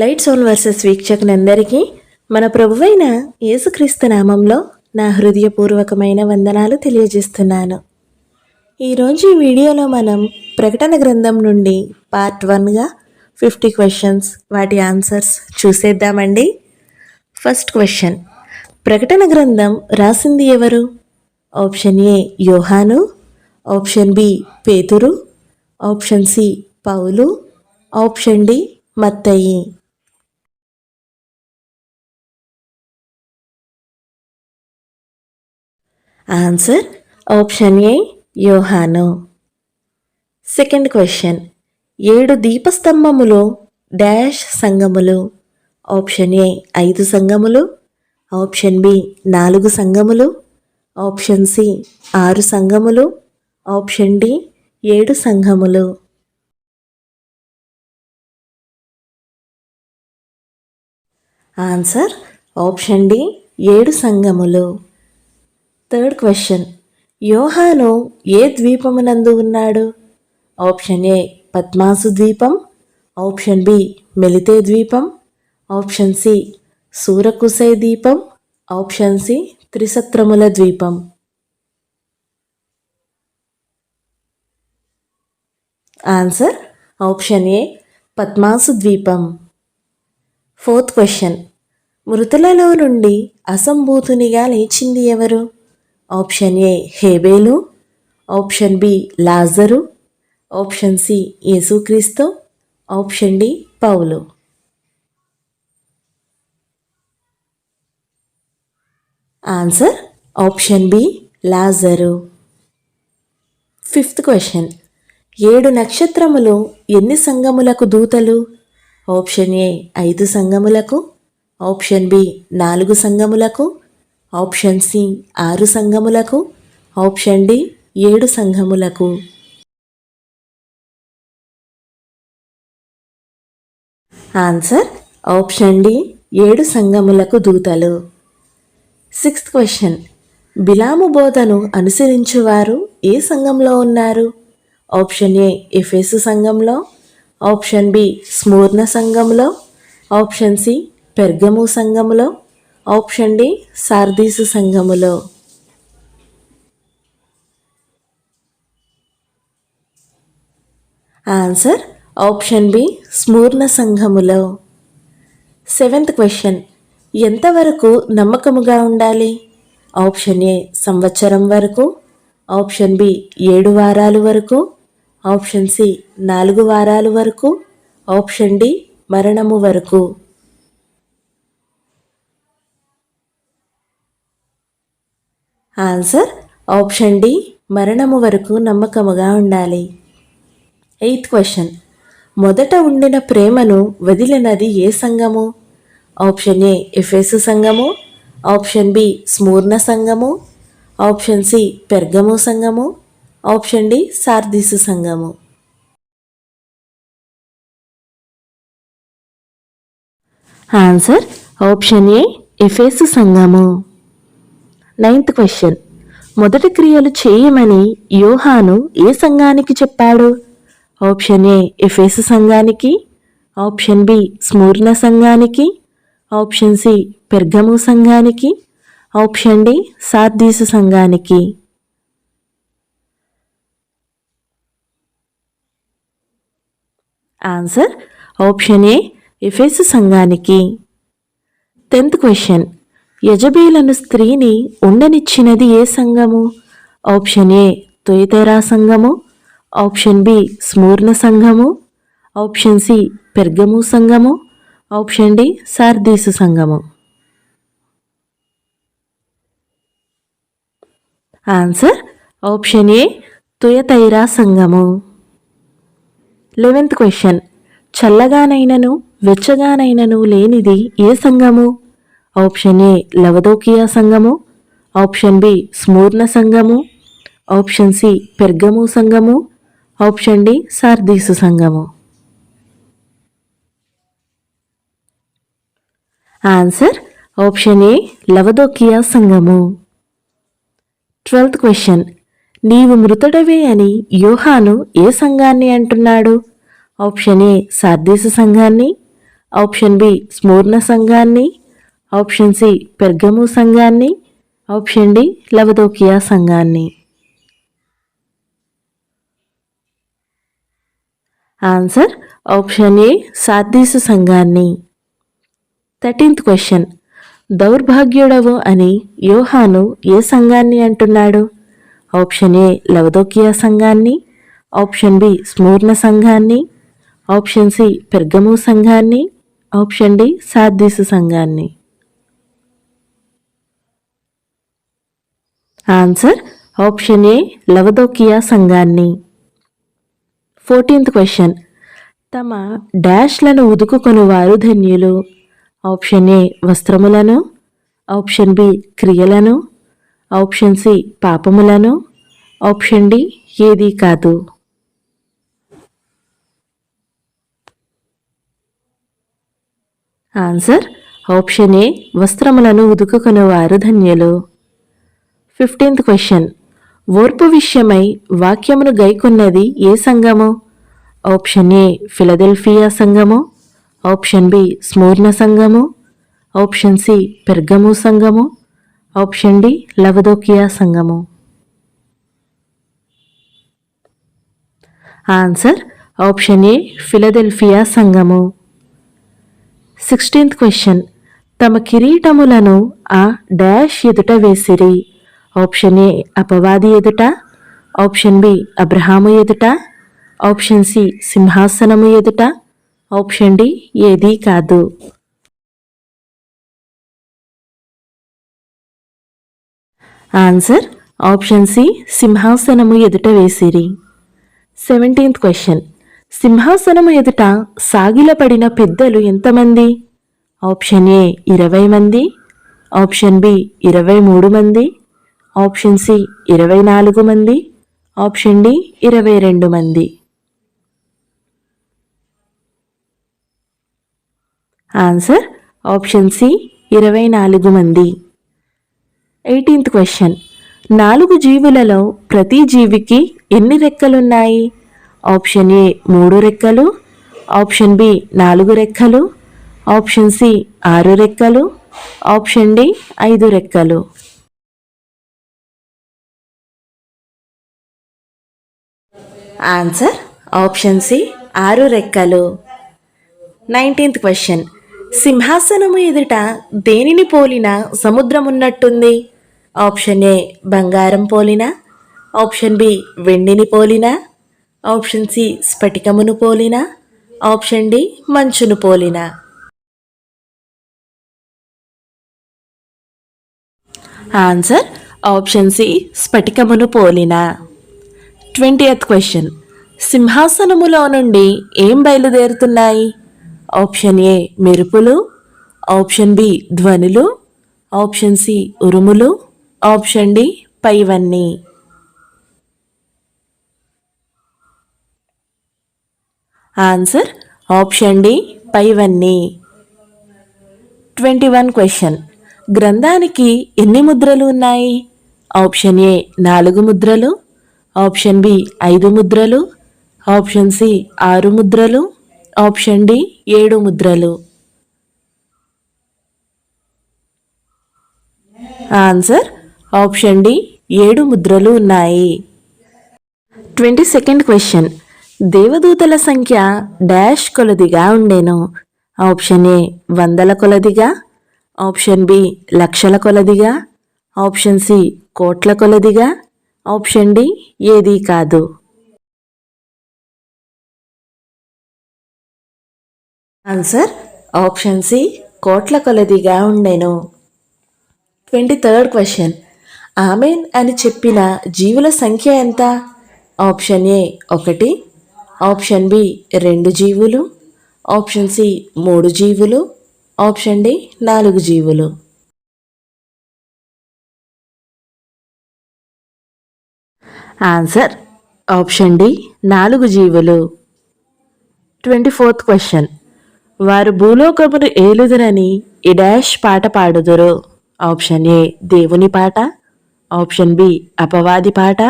Light on versus వీక్షకులందరికీ మన ప్రభువైన యేసుక్రీస్తు నామంలో నా హృదయపూర్వకమైన వందనాలు తెలియజేస్తున్నాను. ఈరోజు ఈ వీడియోలో మనం ప్రకటన గ్రంథం నుండి పార్ట్ వన్గా ఫిఫ్టీ క్వశ్చన్స్ వాటి ఆన్సర్స్ చూసేద్దామండి. ఫస్ట్ క్వశ్చన్ ప్రకటన గ్రంథం రాసింది ఎవరు? ఆప్షన్ ఏ యోహాను ఆప్షన్ బి పేతురు ఆప్షన్ సి పౌలు ఆప్షన్ డి మత్తయి. ఆన్సర్ ఆప్షన్ ఏ యోహాను సెకండ్ క్వశ్చన్ ఏడు దీపస్తంభములు డాష్ సంగములు ఆప్షన్ ఏ ఐదు సంగములు ఆప్షన్ బి నాలుగు సంగములు ఆప్షన్ సి ఆరు సంఘములు. ఆప్షన్ డి ఏడు సంఘములు. ఆన్సర్ ఆప్షన్ డి ఏడు సంఘములు. థర్డ్ క్వశ్చన్ యోహాను ఏ ద్వీపమునందు ఉన్నాడు? ఆప్షన్ ఏ పద్మాసు ద్వీపం. ఆప్షన్ బి మెలితే ద్వీపం. ఆప్షన్ సి సూరకుసై ద్వీపం. ఆప్షన్ సి త్రిసత్రముల ద్వీపం. ఆన్సర్ ఆప్షన్ ఏ పద్మాసు ద్వీపం. ఫోర్త్ క్వశ్చన్ మృతులలో నుండి అసంభూతునిగా లేచింది ఎవరు? ఆప్షన్ ఏ హేబేలు ఆప్షన్ బి లాజరు ఆప్షన్ సి యేసుక్రీస్తు ఆప్షన్ డి పౌలు. ఆన్సర్ ఆప్షన్ బి లాజరు. Fifth question. ఏడు నక్షత్రములు ఎన్ని సంగములకు దూతలు? ఆప్షన్ ఏ ఐదు సంగములకు ఆప్షన్ బి నాలుగు సంగములకు ఆప్షన్ సి ఆరు సంఘములకు ఆప్షన్ డి ఏడు సంఘములకు. ఆన్సర్ ఆప్షన్ డి ఏడు సంఘములకు దూతలు. సిక్స్త్ క్వశ్చన్ బిలాము బోధను అనుసరించువారు ఏ సంఘంలో ఉన్నారు? ఆప్షన్ ఏ ఎఫెసు సంఘంలో ఆప్షన్ బి స్మూర్ణ సంఘంలో ఆప్షన్ సి పెర్గము సంఘములో ఆప్షన్ డి సార్దీసు సంఘములో. ఆన్సర్ ఆప్షన్ బి స్మూర్ణ సంఘములో. సెవెంత్ క్వశ్చన్ ఎంతవరకు నమ్మకముగా ఉండాలి? ఆప్షన్ ఏ సంవత్సరం వరకు ఆప్షన్ బి ఏడు వారాలు వరకు ఆప్షన్ సి నాలుగు వారాలు వరకు ఆప్షన్ డి మరణము వరకు. ఆన్సర్ ఆప్షన్ డి మరణము వరకు నమ్మకముగా ఉండాలి. ఎయిత్ క్వశ్చన్ మొదట ఉండిన ప్రేమను వదిలినది ఏ సంఘము? ఆప్షన్ ఏ ఎఫెసు సంఘము. ఆప్షన్ బి స్మూర్ణ సంఘము. ఆప్షన్ సి పెర్గము సంఘము. ఆప్షన్ డి సార్దీసు సంఘము. ఆన్సర్ ఆప్షన్ ఏ ఎఫేసు సంఘము. నైన్త్ క్వశ్చన్ మొదటి క్రియలు చేయమని యోహాను ఏ సంఘానికి చెప్పాడు? ఆప్షన్ ఏ ఎఫేసు సంఘానికి. ఆప్షన్ బి స్మూర్ణ సంఘానికి. ఆప్షన్ సి పెర్గము సంఘానికి. ఆప్షన్ డి సార్దీసు సంఘానికి. ఆన్సర్ ఆప్షన్ ఏ ఎఫెస్ సంఘానికి. టెన్త్ క్వశ్చన్ యజబేలను స్త్రీని ఉండనిచ్చినది ఏ సంఘము? ఆప్షన్ ఏ తొయతెరా సంఘము ఆప్షన్ బి స్మూర్ణ సంఘము ఆప్షన్ సి పెర్గము సంఘము ఆప్షన్ డి సార్దీసు సంఘము. ఆన్సర్ ఆప్షన్ ఏ తుయతైరా సంఘము. Eleventh question. చల్లగానైనను వెచ్చగానైనను లేనిది ఏ సంఘము? ఆప్షన్ ఏ లవదోకియా సంఘము ఆప్షన్ బి స్మూర్ణ సంఘము ఆప్షన్ సి పెర్గము సంఘము ఆప్షన్ డి సార్దీసు సంఘము. ఆన్సర్ ఆప్షన్ ఏ లవదోకియా సంఘము. Twelfth question. నీవు మృతుడవే అని యోహాను ఏ సంఘాన్ని అంటున్నాడు? ఆప్షన్ ఏ సార్దీసు సంఘాన్ని ఆప్షన్ బి స్మూర్ణ సంఘాన్ని ఆప్షన్ సి పెర్గము సంఘాన్ని ఆప్షన్ డి లవదోకియా సంఘాన్ని. ఆన్సర్ ఆప్షన్ ఏ సాద్దీసు సంఘాన్ని. Thirteenth question. దౌర్భాగ్యుడవు అని యోహాను ఏ సంఘాన్ని అంటున్నాడు? ఆప్షన్ ఏ లవదోకియా సంఘాన్ని ఆప్షన్ బి స్మూర్ణ సంఘాన్ని ఆప్షన్ సి పెర్గము సంఘాన్ని ఆప్షన్ డి సాద్దీసు సంఘాన్ని. ఆన్సర్ ఆప్షన్ ఏ లవదోకియా సంఘాన్ని ఫోర్టీన్త్ క్వశ్చన్ తమ డాష్లను ఉదుకుకొని వారు ధన్యులు. ఆప్షన్ ఏ వస్త్రములను. ఆప్షన్ బి క్రియలను. ఆప్షన్ సి పాపములను. ఆప్షన్ డి ఏది కాదు. ఆన్సర్ ఆప్షన్ ఏ వస్త్రములను ఉదుకుకొని వారు ధన్యులు. ఫిఫ్టీన్త్ క్వశ్చన్ ఓర్పు విషయమై వాక్యమును గైకొన్నది ఏ సంఘము? ఆప్షన్ ఏ ఫిలదెల్ఫియా సంఘము. ఆప్షన్ బి స్మూర్ణ సంఘము. ఆప్షన్ సి పెర్గము సంఘము. ఆప్షన్ డి లవదోకియా సంఘము. ఆన్సర్ ఆప్షన్ ఏ ఫిలదెల్ఫియా సంఘము. సిక్స్టీన్త్ క్వశ్చన్ తమ కిరీటములను ఆ డాష్ ఎదుట వేసిరి. ఆప్షన్ ఏ అపవాది ఎదుట ఆప్షన్ బి అబ్రహాము ఎదుట ఆప్షన్ సి సింహాసనము ఎదుట ఆప్షన్ డి ఏదీ కాదు. ఆన్సర్ ఆప్షన్ సి సింహాసనము ఎదుట వేసిరి. Seventeenth question. సింహాసనము ఎదుట సాగిలపడిన పెద్దలు ఎంతమంది? ఆప్షన్ ఏ ఇరవై మంది ఆప్షన్ బి ఇరవై మూడు మంది ఆప్షన్ సి ఇరవై నాలుగు మంది ఆప్షన్ డి ఇరవై రెండు మంది. ఆన్సర్ ఆప్షన్ సి ఇరవై నాలుగు మంది. Eighteenth question. నాలుగు జీవులలో ప్రతి జీవికి ఎన్ని రెక్కలున్నాయి? ఆప్షన్ ఏ మూడు రెక్కలు ఆప్షన్ బి నాలుగు రెక్కలు ఆప్షన్ సి ఆరు రెక్కలు ఆప్షన్ డి ఐదు రెక్కలు. ఆన్సర్ ఆప్షన్ సి ఆరు రెక్కలు. నైన్టీన్త్ క్వశ్చన్ సింహాసనము ఎదుట దేనిని పోలిన సముద్రం ఉన్నట్టుంది ఆప్షన్ ఏ బంగారం పోలిన. ఆప్షన్ బి వెండిని పోలిన. ఆప్షన్ సి స్ఫటికమును పోలిన. ఆప్షన్ డి మంచును పోలిన. ఆన్సర్ ఆప్షన్ సి స్ఫటికమును పోలిన. ట్వంటీయత్ క్వశ్చన్ సింహాసనములో నుండి ఏం బయలుదేరుతున్నాయి? ఆప్షన్ ఏ మెరుపులు. ఆప్షన్ బి ధ్వనులు. ఆప్షన్ సి ఉరుములు. ఆప్షన్ డి పైవన్నీ. ఆన్సర్ ఆప్షన్ డి పైవన్నీ. ట్వంటీ వన్ క్వశ్చన్ గ్రంథానికి ఎన్ని ముద్రలు ఉన్నాయి? ఆప్షన్ ఏ నాలుగు ముద్రలు. ఆప్షన్ బి ఐదు ముద్రలు ఆప్షన్ సి ఆరు ముద్రలు ఆప్షన్ డి ఏడు ముద్రలు. ఆన్సర్ ఆప్షన్ డి ఏడు ముద్రలు ఉన్నాయి. Twenty second question. దేవదూతల సంఖ్య డాష్ కొలదిగా ఉండేను. ఆప్షన్ ఏ వందల కొలదిగా ఆప్షన్ బి లక్షల కొలదిగా ఆప్షన్ సి కోట్ల కొలదిగా ఆప్షన్ డి ఏదీ కాదు. ఆన్సర్ ఆప్షన్ సి కోట్ల కొలదిగా ఉండెను. Twenty third question. ఆమెన్ అని చెప్పిన జీవుల సంఖ్య ఎంత? ఆప్షన్ ఏ ఒకటి ఆప్షన్ బి రెండు జీవులు ఆప్షన్ సి మూడు జీవులు ఆప్షన్ డి నాలుగు జీవులు. ఆన్సర్ ఆప్షన్ డి నాలుగు జీవులు. Twenty fourth question. వారు భూలోకమును ఏలుదురని ఈ డాష్ పాట పాడుదురు. ఆప్షన్ ఏ దేవుని పాట. ఆప్షన్ బి అపవాది పాట.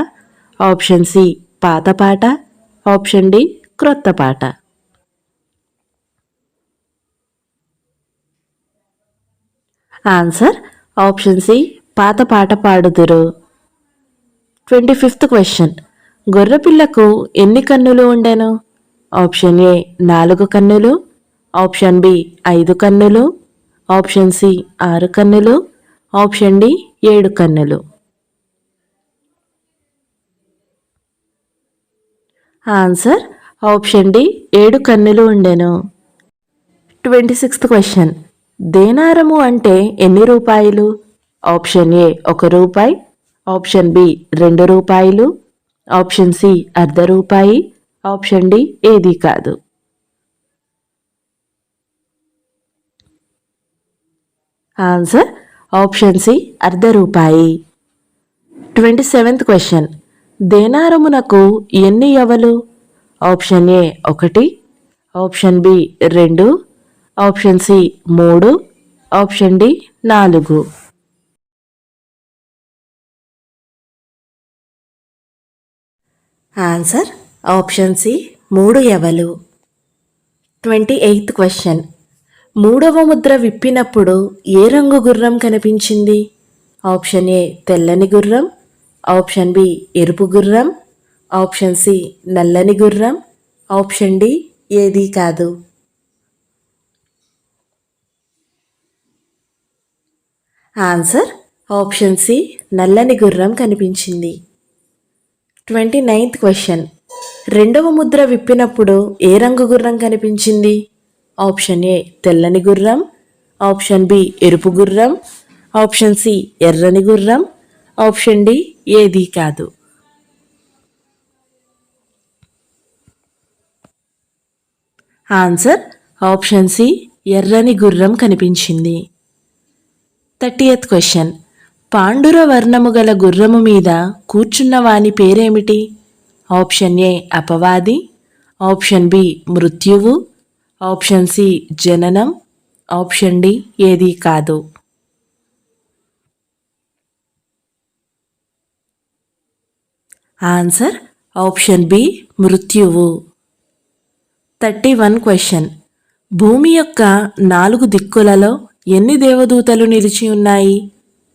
ఆప్షన్ సి పాత పాట. ఆప్షన్ డి క్రొత్త పాట. ఆన్సర్ ఆప్షన్ సి పాత పాట పాడుదురు. Twenty fifth question. గొర్రెపిల్లకు ఎన్ని కన్నులు ఉండెను? ఆప్షన్ ఏ నాలుగు కన్నులు. ఆప్షన్ బి ఐదు కన్నులు. ఆప్షన్ సి ఆరు కన్నులు. ఆప్షన్ డి ఏడు కన్నులు. ఆన్సర్ ఆప్షన్ డి ఏడు కన్నులు ఉండెను. Twenty sixth question. దేనారము అంటే ఎన్ని రూపాయలు? ఆప్షన్ ఏ ఒక రూపాయి. ఆప్షన్ బి రెండు రూపాయలు ఆప్షన్ సి అర్ధ రూపాయి ఆప్షన్ డి ఏది కాదు. ఆన్సర్ ఆప్షన్ సి అర్ధ రూపాయి. Twenty seventh question. దేనారమునకు ఎన్ని ఎవలు ఆప్షన్ ఏ ఒకటి ఆప్షన్ బి రెండు ఆప్షన్ సి మూడు ఆప్షన్ డి నాలుగు. ఆన్సర్ ఆప్షన్ సి మూడు ఎవలు ట్వంటీ ఎయిత్ క్వశ్చన్. మూడవ ముద్ర విప్పినప్పుడు ఏ రంగు గుర్రం కనిపించింది? ఆప్షన్ ఏ తెల్లని గుర్రం. ఆప్షన్ బి ఎరుపు గుర్రం. ఆప్షన్ సి నల్లని గుర్రం. ఆప్షన్ డి ఏది కాదు. ఆన్సర్ ఆప్షన్ సి నల్లని గుర్రం కనిపించింది. Twenty ninth question. రెండవ ముద్ర విప్పినప్పుడు ఏ రంగు గుర్రం కనిపించింది? ఆప్షన్ ఏ తెల్లని గుర్రం. ఆప్షన్ బి ఎరుపు గుర్రం. ఆప్షన్ సి ఎర్రని గుర్రం. ఆప్షన్ డి ఏది కాదు. ఆన్సర్ ఆప్షన్ సి ఎర్రని గుర్రం కనిపించింది. థర్టీ ఎత్ క్వశ్చన్. పాండుర వర్ణము గల గుర్రము మీద కూర్చున్న వాని పేరేమిటి? ఆప్షన్ ఏ అపవాది ఆప్షన్ బి మృత్యువు ఆప్షన్ సి జననం ఆప్షన్ డి ఏది కాదు. ఆన్సర్ ఆప్షన్ బి మృత్యువు. Thirty one question. భూమి యొక్క నాలుగు దిక్కులలో ఎన్ని దేవదూతలు నిలిచి ఉన్నాయి?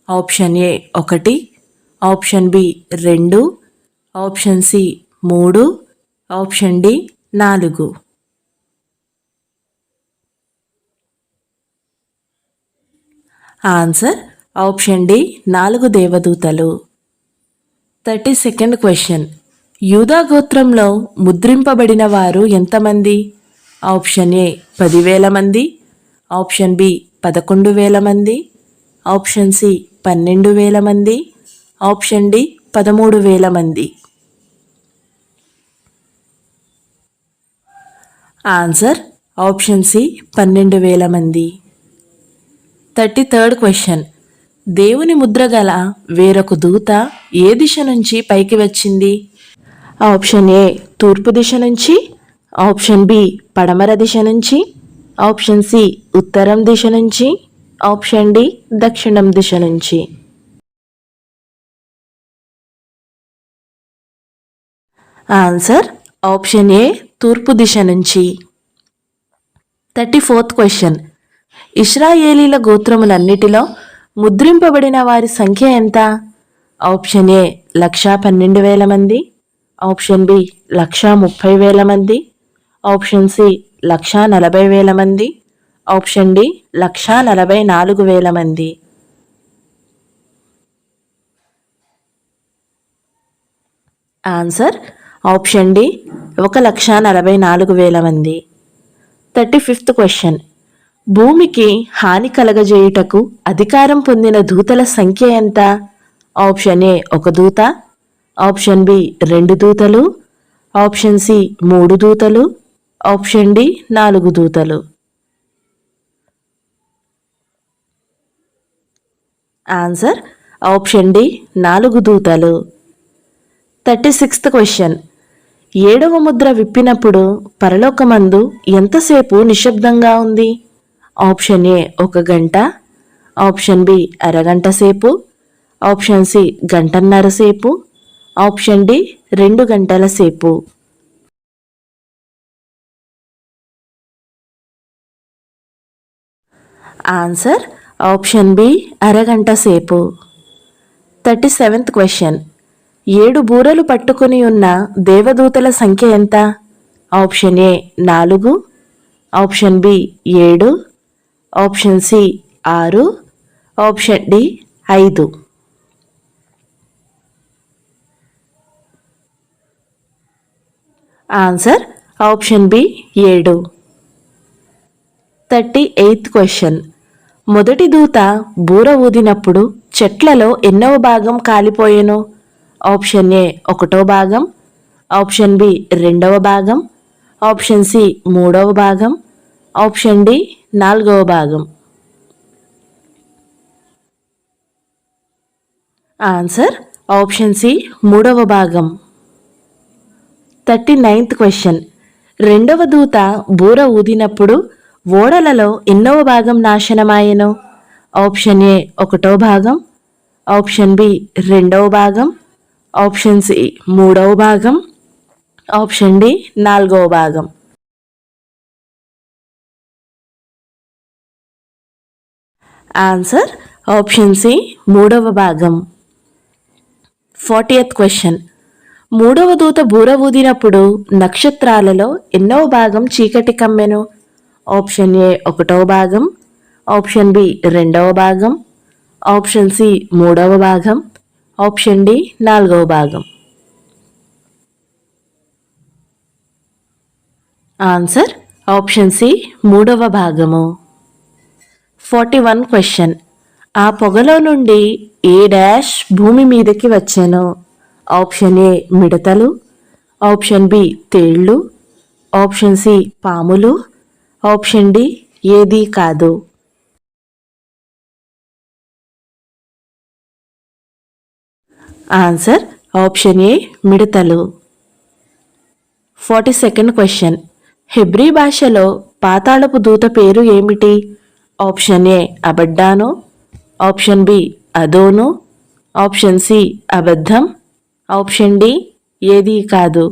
ఆప్షన్ ఏ ఒకటి ఆప్షన్ బి రెండు ఆప్షన్ సి మూడు ఆప్షన్ డి నాలుగు. ఆన్సర్ ఆప్షన్ డి నాలుగు దేవదూతలు. Thirty second question. యూదా గోత్రంలో ముద్రింపబడిన వారు ఎంతమంది? ఆప్షన్ ఏ పదివేల మంది ఆప్షన్ బి పదకొండు వేల మంది ఆప్షన్ సి పన్నెండు వేల మంది ఆప్షన్ డి పదమూడు వేల మంది. ఆన్సర్ ఆప్షన్ సి పన్నెండు వేల మంది. Thirty third question. దేవుని ముద్ర గల వేరొక దూత ఏ దిశ నుంచి పైకి వచ్చింది? ఆప్షన్ ఏ తూర్పు దిశ నుంచి ఆప్షన్ బి పడమర దిశ నుంచి ఆప్షన్ సి ఉత్తరం దిశ నుంచి ఆప్షన్ డి దక్షిణం దిశ నుంచి. ఆన్సర్ ఆప్షన్ ఏ తూర్పు దిశ నుంచి. Thirty fourth question. ఇస్రాయేలీల గోత్రములన్నిటిలో ముద్రింపబడిన వారి సంఖ్య ఎంత? ఆప్షన్ ఏ లక్షా పన్నెండు వేల మంది. ఆప్షన్ బి లక్షా ముప్పై వేల మంది. ఆప్షన్ సి లక్షా నలభై వేల మంది. ఆప్షన్ డి లక్షా నలభై నాలుగు వేల మంది. ఆన్సర్ ఆప్షన్ డి ఒక లక్ష నలభై నాలుగు వేల మంది. Thirty fifth question. భూమికి హాని కలగజేయుటకు అధికారం పొందిన దూతల సంఖ్య ఎంత? ఆప్షన్ ఏ ఒక దూత. ఆప్షన్ బి రెండు దూతలు. ఆప్షన్ సి మూడు దూతలు. ఆప్షన్ డి నాలుగు దూతలు. ఆన్సర్ ఆప్షన్ డి నాలుగు దూతలు. థర్టీ సిక్స్త్ క్వశ్చన్ ఏడవ ముద్ర విప్పినప్పుడు పరలోకమందు ఎంతసేపు నిశ్శబ్దంగా ఉంది? ఆప్షన్ ఏ ఒక గంట. ఆప్షన్ బి అరగంట సేపు. ఆప్షన్ సి గంటన్నర సేపు. ఆప్షన్ డి రెండు గంటల సేపు. ఆన్సర్ ఆప్షన్ బి అరగంట సేపు. Thirty seventh question. ఏడు బూరలు పట్టుకుని ఉన్న దేవదూతల సంఖ్య ఎంత? ఆప్షన్ ఏ నాలుగు. ఆప్షన్ బి ఏడు. ఆప్షన్ సి ఆరు. ఆప్షన్ డి ఐదు. ఆన్సర్ ఆప్షన్ బి ఏడు. Thirty eighth question. మొదటి దూత బూర ఊదినప్పుడు చెట్లలో ఎన్నవ భాగం కాలిపోయెను? ఆప్షన్ ఏ ఒకటో భాగం ఆప్షన్ బి రెండవ భాగం ఆప్షన్ సి మూడవ భాగం ఆప్షన్ డి నాలుగవ భాగం. ఆన్సర్ ఆప్షన్ సి మూడవ భాగం. Thirty ninth question. రెండవ దూత బూర ఊదినప్పుడు ఓడలలో ఎన్నో భాగం నాశనమాయెను? ఆప్షన్ ఏ ఒకటో భాగం. ఆప్షన్ బి రెండవ భాగం. ఆప్షన్ సి మూడవ భాగం. ఆప్షన్ డి నాలుగవ భాగం. ఆన్సర్ ఆప్షన్ సి మూడవ భాగం. Fortieth question. మూడవ దూత బూర ఊదినప్పుడు నక్షత్రాలలో ఎన్నో భాగం చీకటి కమ్మెను? ఆప్షన్ ఏ ఒకటవ భాగం. ఆప్షన్ బి రెండవ భాగం. ఆప్షన్ సి మూడవ భాగం. ఆప్షన్ డి నాలుగవ భాగం. ఆన్సర్ ఆప్షన్ సి మూడవ భాగము. ఫార్టీ వన్ క్వశ్చన్ ఆ పొగలో నుండి ఏ డాష్ భూమి మీదకి వచ్చాను. ఆప్షన్ ఏ మిడతలు. ఆప్షన్ బి తేళ్ళు ఆప్షన్ సి పాములు. ఆప్షన్ డి ఏదీ కాదు. ఆన్సర్ ఆప్షన్ ఏ మిడతలు. Forty second question. హెబ్రీ భాషలో పాతాళపు దూత పేరు ఏమిటి? Option A Abaddon option B అదోను option C అబద్ధం ఆప్షన్ డి ఏదీ కాదు.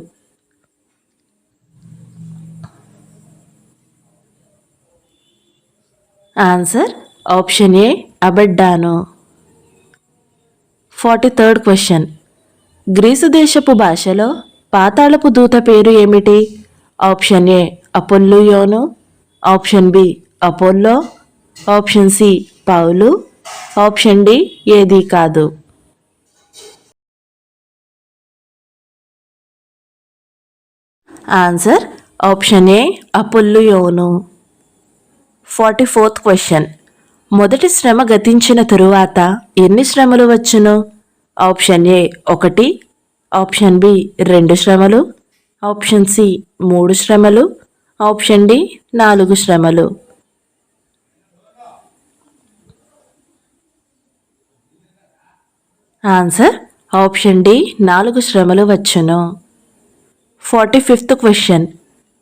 Answer option A Abaddon forty third question Greece దేశపు భాషలో పాతాళపు దూత పేరు ఏమిటి? Option A Apollyon option B Apollo option C Paul option D ఏది కాదు. Answer option A Apollyon forty fourth question. మొదటి శ్రమ గతించిన తరువాత ఎన్ని శ్రమలు వచ్చును? ఆప్షన్ ఏ ఒకటి ఆప్షన్ బి రెండు శ్రమలు ఆప్షన్ సి మూడు శ్రమలు ఆప్షన్ డి నాలుగు శ్రమలు. ఆన్సర్ ఆప్షన్ డి నాలుగు శ్రమలు వచ్చును. Forty fifth question.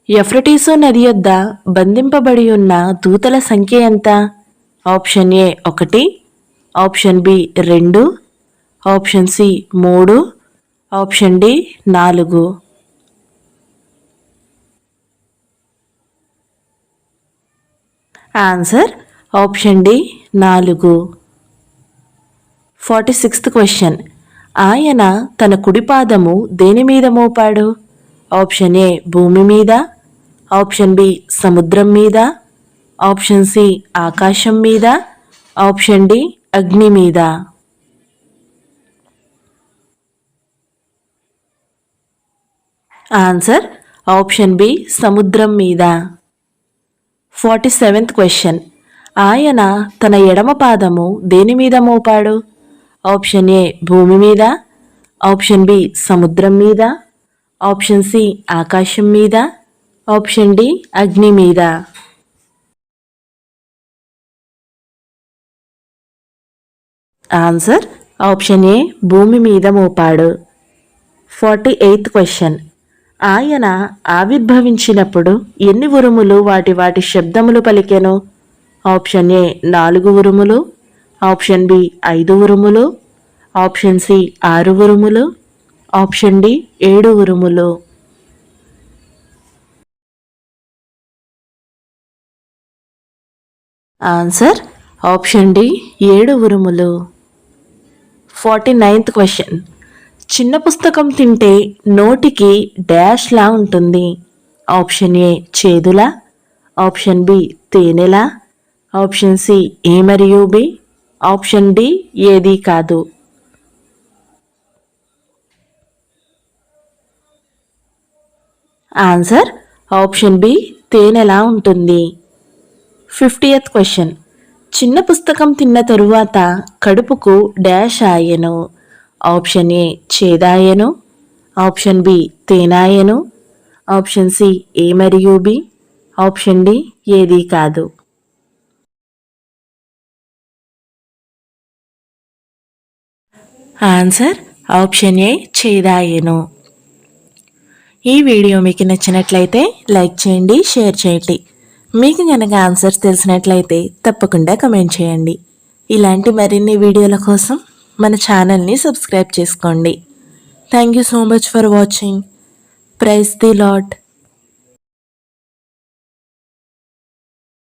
ఎఫ్రటీసు నది యొద్ద బంధింపబడి ఉన్న దూతల సంఖ్య ఎంత? ఆప్షన్ ఏ ఒకటి ఆప్షన్ బి రెండు ఆప్షన్ సి మూడు ఆప్షన్ డి నాలుగు. ఆన్సర్ ఆప్షన్ డి నాలుగు. Forty sixth question. ఆయన తన కుడిపాదము దేని మీద మోపాడు? ఆప్షన్ ఏ భూమి మీద ఆప్షన్ బి సముద్రం మీద ఆప్షన్ సి ఆకాశం మీద ఆప్షన్ డి అగ్ని మీద. ఆన్సర్ ఆప్షన్ బి సముద్రం మీద. Forty seventh question. ఆయన తన ఎడమ పాదము దేని మీద మోపాడు? ఆప్షన్ ఏ భూమి మీద ఆప్షన్ బి సముద్రం మీద ఆప్షన్ సి ఆకాశం మీద ఆప్షన్ డి అగ్ని మీద. ఆన్సర్ ఆప్షన్ ఏ భూమి మీద మోపాడు. Forty eighth question. ఆయన ఆవిర్భవించినప్పుడు ఎన్ని ఉరుములు వాటి వాటి శబ్దములు పలికెను? ఆప్షన్ ఏ నాలుగు ఉరుములు. ఆప్షన్ బి ఐదు ఉరుములు. ఆప్షన్ సి ఆరు ఉరుములు. ఆప్షన్ డి ఏడు ఉరుములు. ఆన్సర్ ఆప్షన్ డి ఏడు ఉరుములు. ఫార్టీ నైన్త్ క్వశ్చన్ చిన్న పుస్తకం తింటే నోటికి డాష్లా ఉంటుంది. ఆప్షన్ ఏ చేదులా. ఆప్షన్ బి తేనెలా. ఆప్షన్ సి ఏ మరియు బి. ఆప్షన్ డి ఏది కాదు. ఆన్సర్ ఆప్షన్ బి తేనెలా ఉంటుంది. Fiftieth question. చిన్న పుస్తకం తిన్న తరువాత కడుపుకు డాష్ ఆయను. ఆప్షన్ ఏ చేదాయను. ఆప్షన్ బి తేనాయను. ఆప్షన్ సి ఏ మరియు బి. ఆప్షన్ డి ఏది కాదు. ఆన్సర్ ఆప్షన్ ఏ చేదాయను. ఈ వీడియో మీకు నచ్చినట్లయితే లైక్ చేయండి షేర్ చేయండి. మీకు కనుక ఆన్సర్స్ తెలిసినట్లయితే తప్పకుండా కమెంట్ చేయండి. ఇలాంటి మరిన్ని వీడియోల కోసం మన ఛానల్ని సబ్స్క్రైబ్ చేసుకోండి. Thank you so much for watching praise the Lord